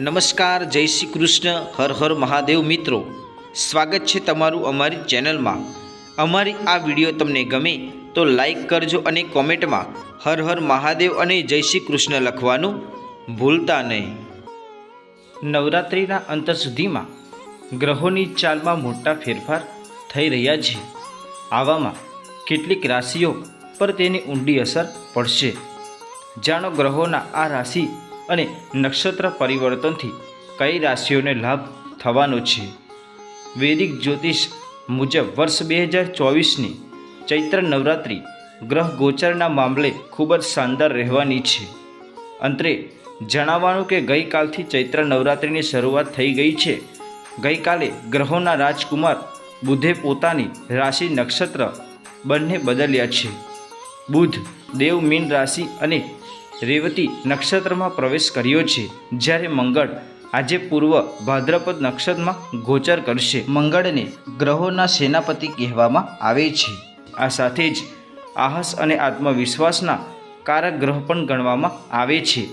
નમસ્કાર, જય શ્રી કૃષ્ણ, હર હર મહાદેવ મિત્રો. સ્વાગત છે તમારું અમારી ચેનલમાં. અમારી આ વીડિયો તમને ગમે તો લાઈક કરજો અને કોમેન્ટમાં હર હર મહાદેવ અને જય શ્રી કૃષ્ણ લખવાનું ભૂલતા નહીં. નવરાત્રિના અંત સુધીમાં ગ્રહોની ચાલમાં મોટા ફેરફાર થઈ રહ્યા છે. આવામાં કેટલીક રાશિઓ પર તેની ઊંડી અસર પડશે. જાણો ગ્રહોના આ રાશિ અને નક્ષત્ર પરિવર્તનથી કઈ રાશિઓને લાભ થવાનો છે? વૈદિક જ્યોતિષ મુજબ વર્ષ બે હજાર ચોવીસની ચૈત્ર નવરાત્રિ ગ્રહ ગોચરના મામલે ખૂબ જ શાનદાર રહેવાની છે. અંતરે જણાવવાનું કે ગઈકાલથી ચૈત્ર નવરાત્રિની શરૂઆત થઈ ગઈ છે. ગઈકાલે ગ્રહોના રાજકુમાર બુધે પોતાની રાશિ નક્ષત્ર બંને બદલ્યા છે. બુધ દેવ મીન રાશિ અને રેવતી નક્ષત્રમાં પ્રવેશ કર્યો છે. જ્યારે મંગળ આજે પૂર્વ ભાદ્રપદ નક્ષત્રમાં ગોચર કરશે. મંગળને ગ્રહોના સેનાપતિ કહેવામાં આવે છે. આ સાથે જ આહસ અને આત્મવિશ્વાસના કારક ગ્રહ પણ ગણવામાં આવે છે.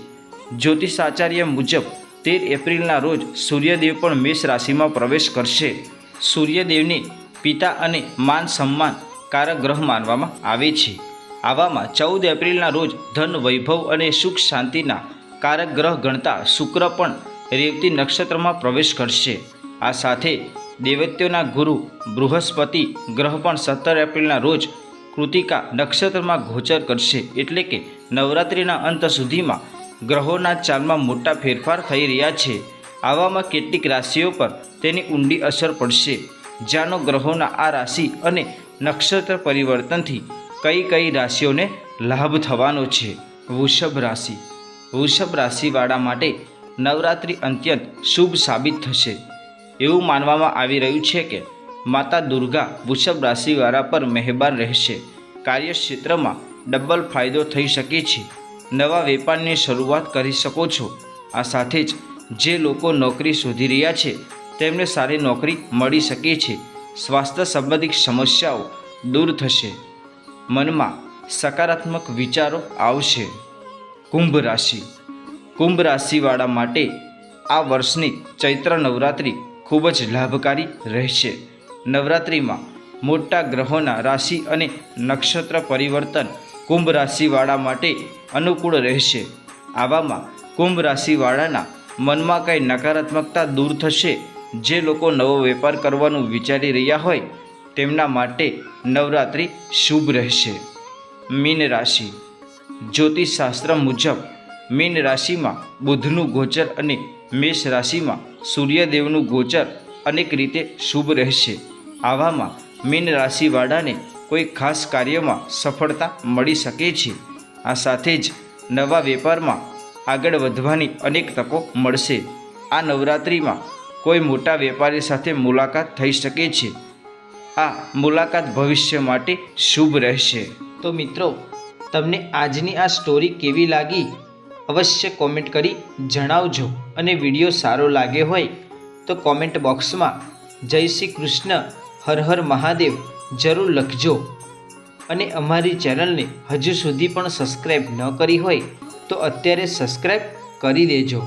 જ્યોતિષાચાર્ય મુજબ તેર એપ્રિલના રોજ સૂર્યદેવ પણ મેષ રાશિમાં પ્રવેશ કરશે. સૂર્યદેવને પિતા અને માન સન્માન કારક ગ્રહ માનવામાં આવે છે. આવામાં ચૌદ એપ્રિલના રોજ ધન વૈભવ અને સુખ શાંતિના કારક ગ્રહ ગણતા શુક્ર પણ રેવતી નક્ષત્રમાં પ્રવેશ કરશે. આ સાથે દેવત્યોના ગુરુ બૃહસ્પતિ ગ્રહ પણ સત્તર એપ્રિલના રોજ કૃતિકા નક્ષત્રમાં ગોચર કરશે એટલે કે નવરાત્રિના અંત સુધીમાં ગ્રહોના ચાલમાં મોટા ફેરફાર થઈ રહ્યા છે. આવામાં કેટલીક રાશિઓ પર તેની ઊંડી અસર પડશે. જ્યાંનો ગ્રહોના આ રાશિ અને નક્ષત્ર પરિવર્તનથી કઈ કઈ રાશિઓને લાભ થવાનો છે? વૃષભ રાશિ. વૃષભ રાશિવાળા માટે નવરાત્રિ અત્યંત શુભ સાબિત થશે. એવું માનવામાં આવી રહ્યું છે કે માતા દુર્ગા વૃષભ રાશિવાળા પર મહેરબાન રહેશે. કાર્યક્ષેત્રમાં ડબલ ફાયદો થઈ શકે છે. નવા વેપારની શરૂઆત કરી શકો છો. આ સાથે જ જે લોકો નોકરી શોધી રહ્યા છે, તેમને સારી નોકરી મળી શકે છે. સ્વાસ્થ્ય સંબંધિત સમસ્યાઓ દૂર થશે. મનમાં સકારાત્મક વિચારો આવશે. કુંભ રાશિ. કુંભ રાશિવાળા માટે આ વર્ષની ચૈત્ર નવરાત્રિ ખૂબ જ લાભકારી રહેશે. નવરાત્રિમાં મોટા ગ્રહોના રાશિ અને નક્ષત્ર પરિવર્તન કુંભ રાશિવાળા માટે અનુકૂળ રહેશે. આવામાં કુંભ રાશિવાળાના મનમાં કંઈ નકારાત્મકતા દૂર થશે. જે લોકો નવો વેપાર કરવાનું વિચારી રહ્યા હોય તેમના માટે નવરાત્રિ શુભ રહેશે. મીન રાશિ. જ્યોતિષશાસ્ત્ર મુજબ, મીન રાશિમાં બુધનું ગોચર અને મેષ રાશિમાં સૂર્યદેવનું ગોચર અનેક રીતે શુભ રહેશે. આવામાં મીન રાશિવાળાને કોઈ ખાસ કાર્યમાં સફળતા મળી શકે છે. આ સાથે જ નવા વેપારમાં આગળ વધવાની અનેક તકો મળશે. આ નવરાત્રિમાં કોઈ મોટા વેપારી સાથે મુલાકાત થઈ શકે છે. આ મુલાકાત ભવિષ્ય માટે શુભ રહેશે. તો મિત્રો, તમને આજની આ સ્ટોરી કેવી લાગી? અવશ્ય કોમેન્ટ કરી જણાવજો અને વીડિયો સારો લાગ્યો હોય તો કોમેન્ટ બોક્સમાં જય શ્રી કૃષ્ણ, હર હર મહાદેવ જરૂર લખજો. અને અમારી ચેનલને હજુ સુધી પણ સબસ્ક્રાઈબ ન કરી હોય તો અત્યારે સબસ્ક્રાઈબ કરી દેજો.